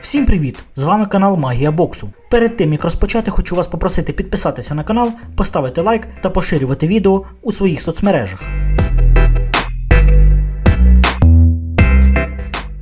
Всім привіт! З вами канал Магія Боксу. Перед тим як розпочати, хочу вас попросити підписатися на канал, поставити лайк та поширювати відео у своїх соцмережах.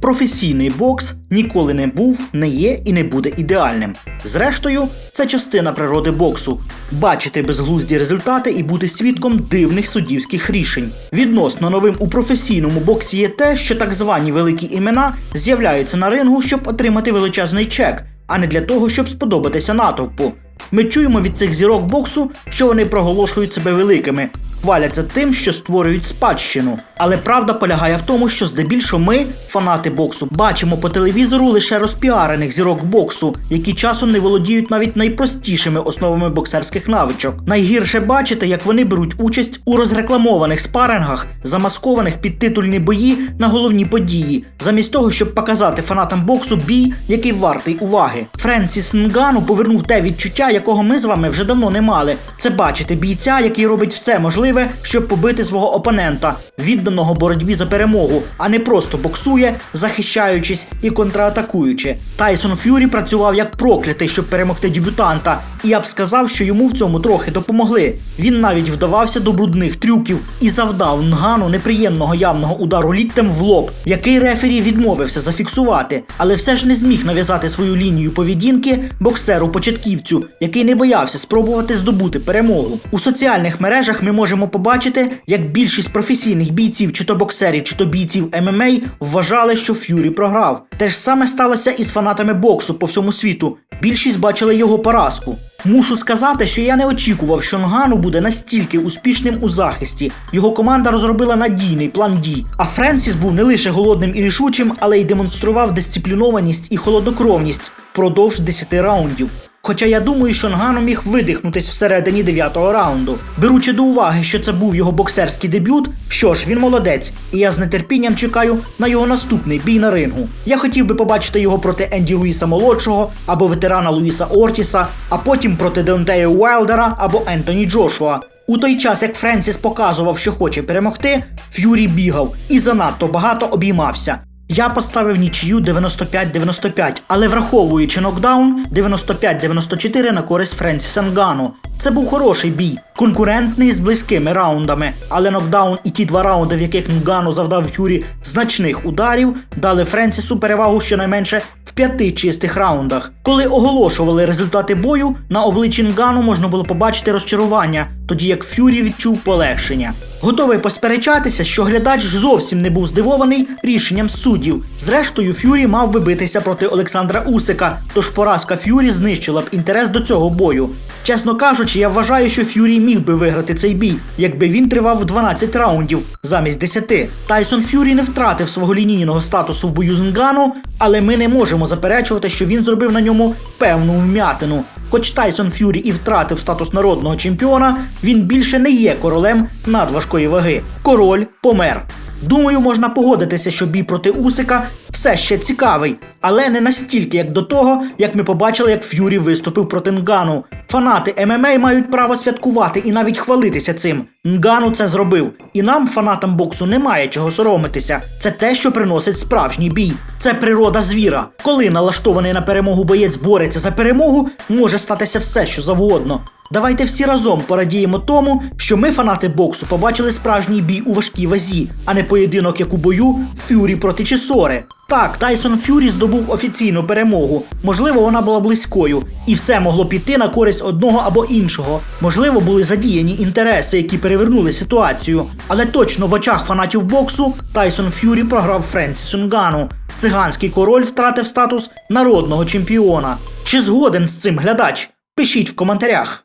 Професійний бокс ніколи не був, не є і не буде ідеальним. Зрештою, це частина природи боксу бачити безглузді результати і бути свідком дивних суддівських рішень. Відносно новим у професійному боксі є те, що так звані великі імена з'являються на рингу, щоб отримати величезний чек, а не для того, щоб сподобатися натовпу. Ми чуємо від цих зірок боксу, що вони проголошують себе великими, хваляться тим, що створюють спадщину. Але правда полягає в тому, що здебільшого ми, фанати боксу, бачимо по телевізору лише розпіарених зірок боксу, які часом не володіють навіть найпростішими основами боксерських навичок. Найгірше бачити, як вони беруть участь у розрекламованих спарингах, замаскованих під титульні бої на головні події, замість того, щоб показати фанатам боксу бій, який вартий уваги. Френсіс Нгану повернув те відчуття, якого ми з вами вже давно не мали. Це бачити бійця, який робить все можливе, щоб побити свого опонента, відданого боротьбі за перемогу, а не просто боксує, захищаючись і контратакуючи. Тайсон Ф'юрі працював як проклятий, щоб перемогти дебютанта, і я б сказав, що йому в цьому трохи допомогли. Він навіть вдавався до брудних трюків і завдав Нгану неприємного явного удару ліктем в лоб, який рефері відмовився зафіксувати, але все ж не зміг нав'язати свою лінію поведінки боксеру початківцю, який не боявся спробувати здобути перемогу. У соціальних мережах ми можемо побачити, як більшість професійних бійців, чи то боксерів, чи то бійців ММА вважали, що Ф'юрі програв. Те ж саме сталося і з фанатами боксу по всьому світу. Більшість бачили його поразку. Мушу сказати, що я не очікував, що Нгану буде настільки успішним у захисті. Його команда розробила надійний план дій. А Френсіс був не лише голодним і рішучим, але й демонстрував дисциплінованість і холоднокровність впродовж 10 раундів. Хоча я думаю, що Нгану міг видихнутись всередині дев'ятого раунду. Беручи до уваги, що це був його боксерський дебют, що ж, він молодець, і я з нетерпінням чекаю на його наступний бій на рингу. Я хотів би побачити його проти Енді Луїса молодшого або ветерана Луїса Ортіса, а потім проти Деонтея Уайлдера або Ентоні Джошуа. У той час, як Френсіс показував, що хоче перемогти, Ф'юрі бігав і занадто багато обіймався. Я поставив нічию 95-95, але враховуючи нокдаун 95-94 на користь Френсіса Нгану. Це був хороший бій, конкурентний з близькими раундами, але нокдаун і ті два раунди, в яких Нгану завдав Ф'юрі значних ударів, дали Френсісу перевагу щонайменше в п'яти чистих раундах. Коли оголошували результати бою, на обличчі Нгану можна було побачити розчарування, тоді як Ф'юрі відчув полегшення. Готовий посперечатися, що глядач зовсім не був здивований рішенням суддів. Зрештою, Ф'юрі мав би битися проти Олександра Усика, тож поразка Ф'юрі знищила б інтерес до цього бою. Чесно кажучи, я вважаю, що Ф'юрі міг би виграти цей бій, якби він тривав 12 раундів замість 10. Тайсон Ф'юрі не втратив свого лінійного статусу в бою з Нгану, але ми не можемо заперечувати, що він зробив на ньому певну вм'ятину. Хоч Тайсон Ф'юрі і втратив статус народного чемпіона, він більше не є королем надважкої ваги. Король помер. Думаю, можна погодитися, що бій проти Усика все ще цікавий, але не настільки, як до того, як ми побачили, як Ф'юрі виступив проти Нгану. Фанати ММА мають право святкувати і навіть хвалитися цим. Нгану це зробив, і нам, фанатам боксу, немає чого соромитися. Це те, що приносить справжній бій. Це природа звіра. Коли налаштований на перемогу боєць бореться за перемогу, може статися все, що завгодно. Давайте всі разом порадіємо тому, що ми, фанати боксу, побачили справжній бій у важкій вазі, а не поєдинок як у бою Фюрі проти Чесори. Так, Тайсон Фюрі здобув офіційну перемогу. Можливо, вона була близькою, і все могло піти на користь одного або іншого. Можливо, були задіяні інтереси, які перевернули ситуацію. Але точно в очах фанатів боксу Тайсон Фюрі програв Френсісу Нгану. Циганський король втратив статус народного чемпіона. Чи згоден з цим глядач? Пишіть в коментарях.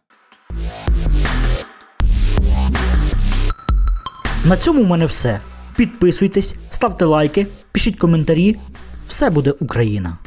На цьому в мене все. Підписуйтесь, ставте лайки, пишіть коментарі. Все буде Україна!